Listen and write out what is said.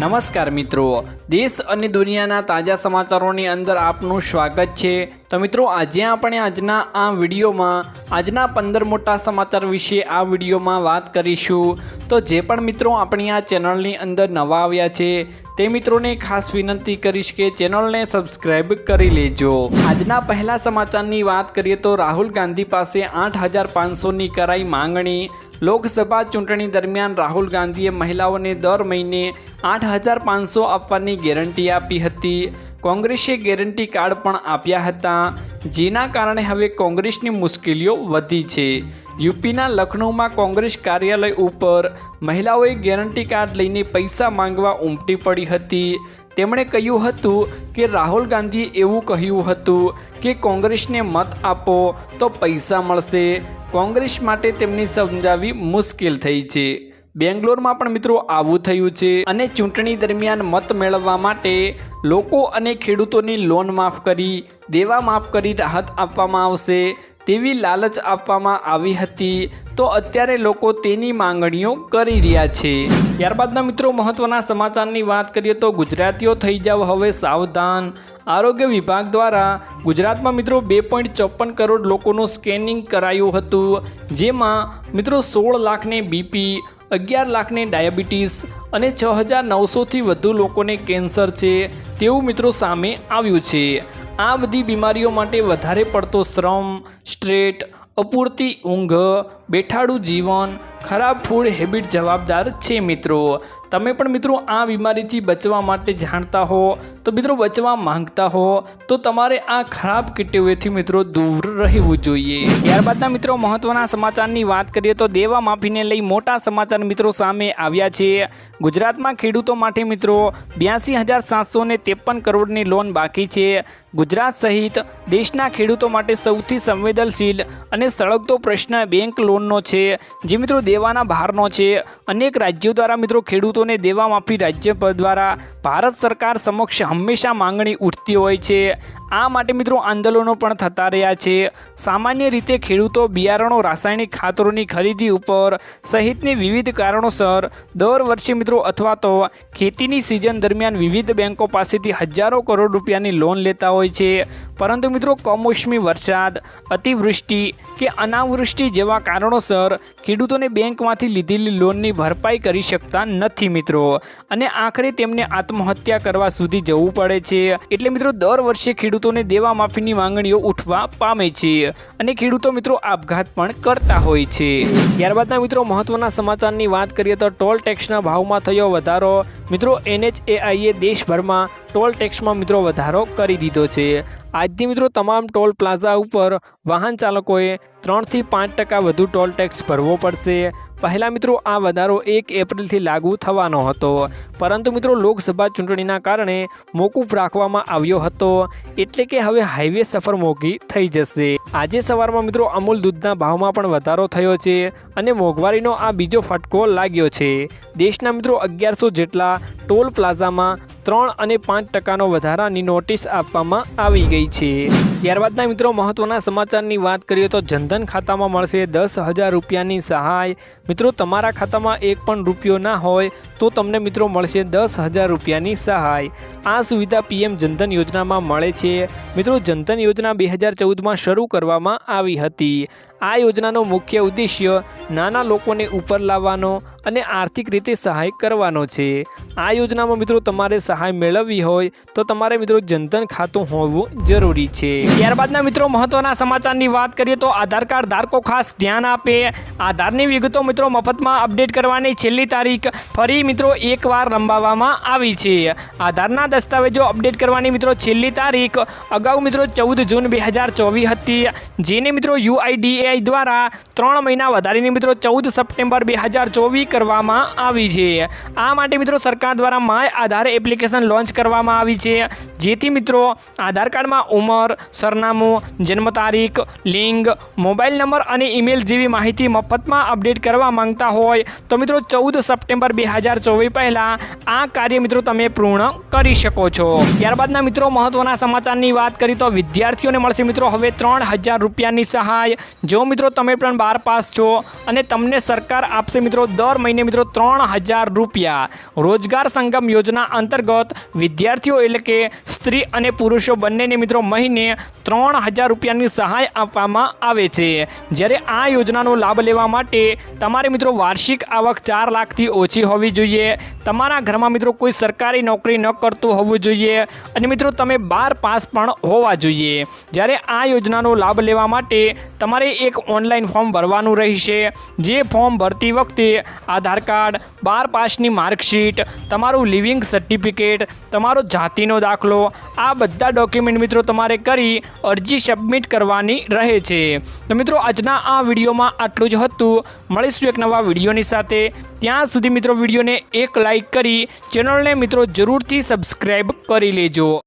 નમસ્કાર મિત્રો. દેશ અને દુનિયાના તાજા સમાચારોની અંદર આપનું સ્વાગત છે. તો મિત્રો, આજે આપણે આજના આ વિડીયોમાં, આજના પંદર મોટા સમાચાર વિશે આ વિડીયોમાં વાત કરીશું. તો જે પણ મિત્રો આપણી આ ચેનલની અંદર નવા આવ્યા છે, તે મિત્રોને ખાસ વિનંતી કરીશ કે ચેનલને સબસ્ક્રાઇબ કરી લેજો. આજના પહેલા સમાચારની વાત કરીએ તો રાહુલ ગાંધી પાસે આઠ હજાર પાંચસોની કરાઈ માંગણી. લોકસભા ચૂંટણી દરમિયાન રાહુલ ગાંધીએ મહિલાઓને દર મહિને આઠ હજાર પાંચસો આપવાની ગેરંટી આપી હતી. કોંગ્રેસે ગેરંટી કાર્ડ પણ આપ્યા હતા. જેના કારણે હવે કોંગ્રેસની મુશ્કેલીઓ વધી છે. યુપીના લખનૌમાં કોંગ્રેસ કાર્યાલય ઉપર મહિલાઓએ ગેરંટી કાર્ડ લઈને પૈસા માંગવા ઉમટી પડી હતી. તેમણે કહ્યું હતું કે રાહુલ ગાંધીએ એવું કહ્યું હતું કે કોંગ્રેસને મત આપો તો પૈસા મળશે. કોંગ્રેસ માટે તેમની સમજાવી મુશ્કેલ થઈ છે. બેંગ્લોરમાં પણ મિત્રો આવું થયું છે અને ચૂંટણી દરમિયાન મત મેળવવા માટે લોકો અને ખેડૂતોની લોન માફ કરી, દેવા માફ કરી રાહત આપવામાં આવશે. તેવી લાલચ આપવામાં આવી હતી. તો અત્યારે લોકો તેની માંગણીઓ કરી રહ્યા છે. ત્યારબાદના મિત્રો, મહત્વના સમાચારની વાત કરીએ તો ગુજરાતીઓ થઈ જાવ હવે સાવધાન. આરોગ્ય વિભાગ દ્વારા ગુજરાતમાં મિત્રો બે પોઈન્ટ ચોપન કરોડ લોકોનું સ્કેનિંગ કરાયું હતું. જેમાં મિત્રો સોળ લાખને બીપી અગિયાર લાખને ડાયાબિટીસ અને છ હજાર નવસોથી વધુ લોકોને કેન્સર છે. તેવું મિત્રો સામે આવ્યું છે. આ બધી બીમારીઓ માટે વધારે પડતો શ્રમ સ્ટ્રેટ અપૂરતી ઊંઘ બેઠાડું જીવન, ખરાબ ફૂડ હેબિટ જવાબદાર છે મિત્રો. તમે પણ મિત્રો આ બીમારીથી બચવા માટે જાણતા હો, તો મિત્રો બચવા માંગતા હો, તો તમારે આ ખરાબ કિટેવેથી મિત્રો દૂર રહેવું જોઈએ. ત્યારબાદના મિત્રો મહત્વના સમાચારની વાત કરીએ તો દેવા માફીને લઈ મોટા સમાચાર મિત્રો સામે આવ્યા છે. ગુજરાતમાં ખેડૂતો માટે મિત્રો બ્યાસી હજાર સાતસો ને ત્રેપન કરોડની લોન બાકી છે. ગુજરાત સહિત દેશના ખેડૂતો માટે સૌથી સંવેદનશીલ અને સળગતો પ્રશ્ન બેંક લોનનો છે, જે મિત્રો દેવાના ભારનો છે. અનેક રાજ્યો દ્વારા મિત્રો ખેડૂતોને દેવા માફી રાજ્ય દ્વારા ભારત સરકાર સમક્ષ હંમેશા માંગણી ઉઠતી હોય છે. આ માટે મિત્રો આંદોલનો પણ થતા રહ્યા છે. સામાન્ય રીતે ખેડૂતો બિયારણો, રાસાયણિક ખાતરોની ખરીદી ઉપર સહિતની વિવિધ કારણોસર દર વર્ષે મિત્રો અથવા તો ખેતીની સિઝન દરમિયાન વિવિધ બેંકો પાસેથી હજારો કરોડ રૂપિયાની લોન લેતા હોય છે. પરંતુ મિત્રો કમોસમી વરસાદ, અતિવૃષ્ટિ કે અનાવૃષ્ટિ જેવા કારણોસર ખેડૂતોને બેંકમાંથી લીધેલી લોનની ભરપાઈ કરી શકતા નથી મિત્રો. અને આખરે તેમને આત્મહત્યા કરવા સુધી જવું પડે છે. એટલે મિત્રો દર વર્ષે ખેડૂતોને દેવા માફીની માંગણીઓ ઉઠવા પામે છે અને ખેડૂતો મિત્રો આપઘાત પણ કરતા હોય છે. ત્યારબાદના મિત્રો મહત્વના સમાચારની વાત કરીએ તો ટોલ ટેક્સના ભાવમાં થયો વધારો. મિત્રો, એનએચએઆઈએ દેશભરમાં ટોલ ટેક્સમાં મિત્રો વધારો કરી દીધો છે. આજથી મિત્રો તમામ ટોલ પ્લાઝા ઉપર વાહન ચાલકોએ ત્રણથી પાંચ ટકા વધુ ટોલ ટેક્સ ભરવો પડશે. પહેલાં મિત્રો આ વધારો એક એપ્રિલથી લાગુ થવાનો હતો. પરંતુ મિત્રો લોકસભા ચૂંટણીના કારણે મોકૂફ રાખવામાં આવ્યો હતો. એટલે કે હવે હાઈવે સફર મોંઘી થઈ જશે. આજે સવારમાં મિત્રો અમૂલ દૂધના ભાવમાં પણ વધારો થયો છે અને મોંઘવારીનો આ બીજો ફટકો લાગ્યો છે. દેશના મિત્રો અગિયારસો જેટલા ટોલ પ્લાઝામાં ત્રણ અને પાંચ ટકાનો વધારાની નોટિસ આપવામાં આવી ગઈ છે. ત્યારબાદના મિત્રો, મહત્વના સમાચારની વાત કરીએ તો જનધન ખાતામાં મળશે દસ હજાર રૂપિયાની સહાય. મિત્રો, તમારા ખાતામાં એક પણ રૂપિયો ના હોય તો તમને મિત્રો મળશે દસ હજાર રૂપિયાની સહાય. આ સુવિધા પીએમ જનધન યોજનામાં મળે છે. મિત્રો, જનધન યોજના બે હજાર ચૌદમાં શરૂ કરવામાં આવી હતી. આ યોજનાનો મુખ્ય ઉદ્દેશ્ય નાના લોકોને ઉપર લાવવાનો અને આર્થિક રીતે સહાય કરવાનો છે. આ યોજનામાં મિત્રો તમારે સહાય મેળવવી હોય તો તમારે મિત્રો જનધન ખાતું હોવું જરૂરી છે. ત્યારબાદના મિત્રો મહત્વના સમાચારની વાત કરીએ તો આધાર કાર્ડ ધારકો ખાસ ધ્યાન આપે. આધારની વિગતો મિત્રો મફતમાં અપડેટ કરવાની છેલ્લી તારીખ ફરી મિત્રો એકવાર લંબાવવામાં આવી છે. આધારના દસ્તાવેજો અપડેટ કરવાની મિત્રો છેલ્લી તારીખ અગાઉ મિત્રો ચૌદ જૂન બે હજાર ચોવીસ હતી. જેને મિત્રો યુઆઈડીએઆઈ દ્વારા ત્રણ મહિના વધારીને મિત્રો ચૌદ સપ્ટેમ્બર બે હજાર ચોવીસ કરવામાં આવી છે. આ માટે મિત્રો સરકાર દ્વારા માય આધાર એપ્લિકેશન લોન્ચ કરવામાં આવી છે. જેથી મિત્રો આધાર કાર્ડમાં ઉંમર, સરનામું, જન્મ તારીખ, લિંગ, મોબાઈલ નંબર અને ઈમેલ જેવી માહિતી મફતમાં અપડેટ કરવા માંગતા હોય તો મિત્રો ચૌદ સપ્ટેમ્બર બે હજાર ચોવીસ પહેલાં આ કાર્ય મિત્રો તમે પૂર્ણ કરી શકો છો. ત્યારબાદના મિત્રો મહત્વના સમાચારની વાત કરી તો વિદ્યાર્થીઓને મળશે મિત્રો હવે ત્રણ હજાર રૂપિયાની સહાય. જો મિત્રો તમે પણ બાર પાસ છો અને તમને સરકાર આપશે મિત્રો દર મહિને મિત્રો ત્રણ હજાર રૂપિયા. રોજગાર સંગમ યોજના અંતર્ગત વિદ્યાર્થીઓ એટલે કે સ્ત્રી અને પુરુષો બંનેને મિત્રો મહિને ત્રણ હજાર રૂપિયાની સહાય આપવામાં આવે છે. જ્યારે આ યોજનાનો લાભ લેવા માટે તમારે મિત્રો વાર્ષિક આવક ચાર લાખથી ઓછી હોવી જોઈએ. તમારા ઘરમાં મિત્રો કોઈ સરકારી નોકરી ન કરતું હોવું જોઈએ અને મિત્રો તમે બાર પાસ પણ હોવા જોઈએ. જ્યારે આ યોજનાનો લાભ લેવા માટે તમારે એક ઓનલાઈન ફોર્મ ભરવાનું રહેશે. જે ફોર્મ ભરતી વખતે આધાર કાર્ડ, બાર પાસની માર્કશીટ, તમારું લિવિંગ સર્ટિફિકેટ, તમારો જાતિનો દાખલો, આ બધા ડોક્યુમેન્ટ મિત્રો તમારે કરી અરજી સબમિટ કરવાની રહે છે. તો મિત્રો, આજના આ વિડીયોમાં આટલું જ હતું. મળીશું એક નવા વિડીયોની સાથે. ત્યાં સુધી મિત્રો વિડીયોને એક લાઈક કરી, ચેનલને મિત્રો જરૂરથી સબસ્ક્રાઈબ કરી લેજો.